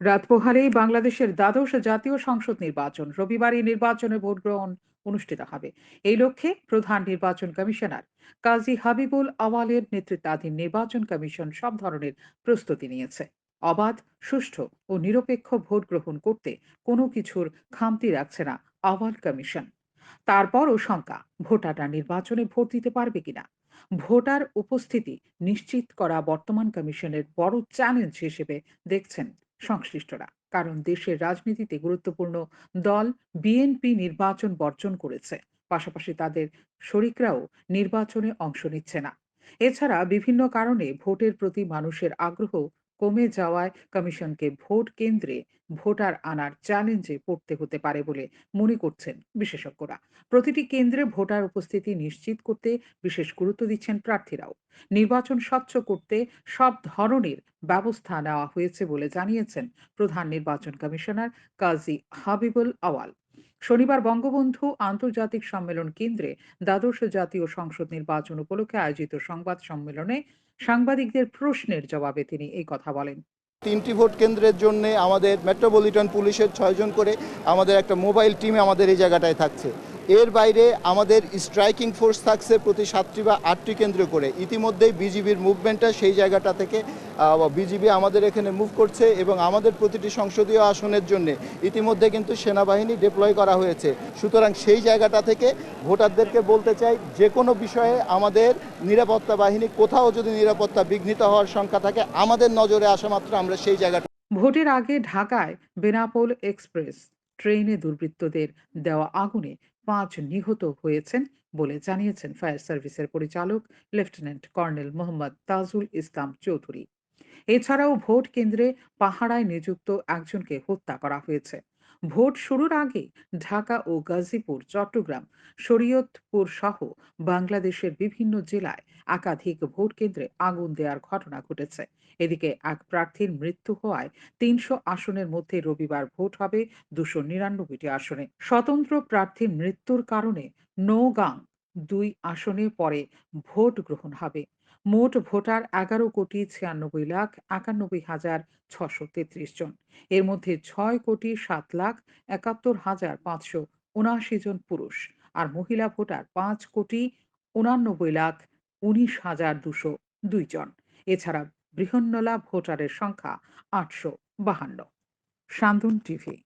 রাত পোহালেই বাংলাদেশের দ্বাদশ জাতীয় সংসদ নির্বাচন। রবিবার এই নির্বাচনে ভোট গ্রহণ অনুষ্ঠিত হবে। এই লক্ষ্যে প্রধান নির্বাচন কমিশনার কাজী হাবিবুল আওয়ালের নেতৃত্বাধীন নির্বাচন কমিশন সব ধরনের প্রস্তুতি নিয়েছে। অবাধ, সুষ্ঠু ও নিরপেক্ষ ভোট গ্রহণ করতে কোনো কিছুর খামতি রাখছে না আওয়াল কমিশন। তারপরও শঙ্কা, ভোটাররা নির্বাচনে ভোট দিতে পারবে কিনা? ভোটার উপস্থিতি নিশ্চিত করা বর্তমান কমিশনের বড় চ্যালেঞ্জ হিসেবে দেখছেন সংশ্লিষ্টরা। কারণ দেশের রাজনীতিতে গুরুত্বপূর্ণ দল বিএনপি নির্বাচন বর্জন করেছে। পাশাপাশি তাদের শরিকরাও নির্বাচনে অংশ নিচ্ছে না। এছাড়া বিভিন্ন কারণে ভোটের প্রতি মানুষের আগ্রহ কমে যাওয়ায় কমিশনকে ভোট কেন্দ্রে ভোটার আনার চ্যালেঞ্জে পড়তে হতে পারে বলে মনে করছেন বিশেষজ্ঞরা। প্রতিটি কেন্দ্রে ভোটার উপস্থিতি নিশ্চিত করতে বিশেষ গুরুত্ব দিচ্ছেন প্রার্থীরাও। নির্বাচন স্বচ্ছ করতে সব ধরনের ব্যবস্থা নেওয়া হয়েছে বলে জানিয়েছেন প্রধান নির্বাচন কমিশনার কাজী হাবিবুল আওয়াল। শনিবার বঙ্গবন্ধু আন্তর্জাতিক সম্মেলন কেন্দ্রে দ্বাদশ জাতীয় সংসদ নির্বাচন উপলক্ষে আয়োজিত সংবাদ সম্মেলনে সাংবাদিকদের প্রশ্নের জবাবে তিনি এই কথা বলেন। তিনটি ভোট কেন্দ্রের জন্য আমাদের মেট্রোপলিটন পুলিশের ছয়জন করে আমাদের একটা মোবাইল টিম আমাদের এই জায়গাটায় থাকছে। এর বাইরে আমাদের স্ট্রাইকিং ফোর্স থাকছে প্রতি সাতটি বা আটটি কেন্দ্র করে। ইতিমধ্যেই বিজিবির মুভমেন্টটা সেই জায়গাটা থেকে বিজিবি আমাদের এখানে মুভ করছে এবং আমাদের প্রতিটি সংসদীয় আসনের জন্য ইতিমধ্যে কিন্তু সেনাবাহিনী ডিপ্লয় করা হয়েছে। সুতরাং সেই জায়গাটা থেকে ভোটারদেরকে বলতে চাই, যে কোনো বিষয়ে আমাদের নিরাপত্তা বাহিনী, কোথাও যদি নিরাপত্তা বিঘ্নিত হওয়ার সংখ্যা থাকে, আমাদের নজরে আসা মাত্র আমরা সেই জায়গাটা। ভোটের আগে ঢাকায় বেনাপোল এক্সপ্রেস, ট্রেনে দুর্বৃত্তদের দেওয়া আগুনে পাঁচ নিহত হয়েছেন বলে জানিয়েছেন ফায়ার সার্ভিসের পরিচালক লেফটেন্যান্ট কর্নেল মোহাম্মদ তাজুল ইসলাম চৌধুরী। এছাড়াও ভোট কেন্দ্রে পাহারায় নিযুক্ত একজনকে হত্যা করা হয়েছে। ভোট শুরুর আগে ঢাকা ও গাজীপুর, চট্টগ্রাম, শরীয়তপুর সহ বাংলাদেশের বিভিন্ন জেলায় একাধিক ভোট কেন্দ্রে আগুন দেওয়ার ঘটনা ঘটেছে। এদিকে এক প্রার্থীর মৃত্যু হওয়ায় তিনশো আসনের মধ্যে রবিবার ভোট হবে দুশো নিরানব্বইটি আসনে। স্বতন্ত্র প্রার্থীর মৃত্যুর কারণে নৌগাং দুই আসনে পরে ভোট গ্রহণ হবে। মোট ভোটার এগারো কোটি ছিয়ানব্বই লাখ একানব্বই হাজার ছশো তেত্রিশ জন। এর মধ্যে ছয় কোটি সাত লাখ একাত্তর হাজার পাঁচশো উনআশি জন পুরুষ আর মহিলা ভোটার পাঁচ কোটি উনানব্বই লাখ উনিশ হাজার দুশো দুই জন। এছাড়া বৃহন্নলা ভোটারের সংখ্যা আটশো বাহান্ন। সান্দুন টিভি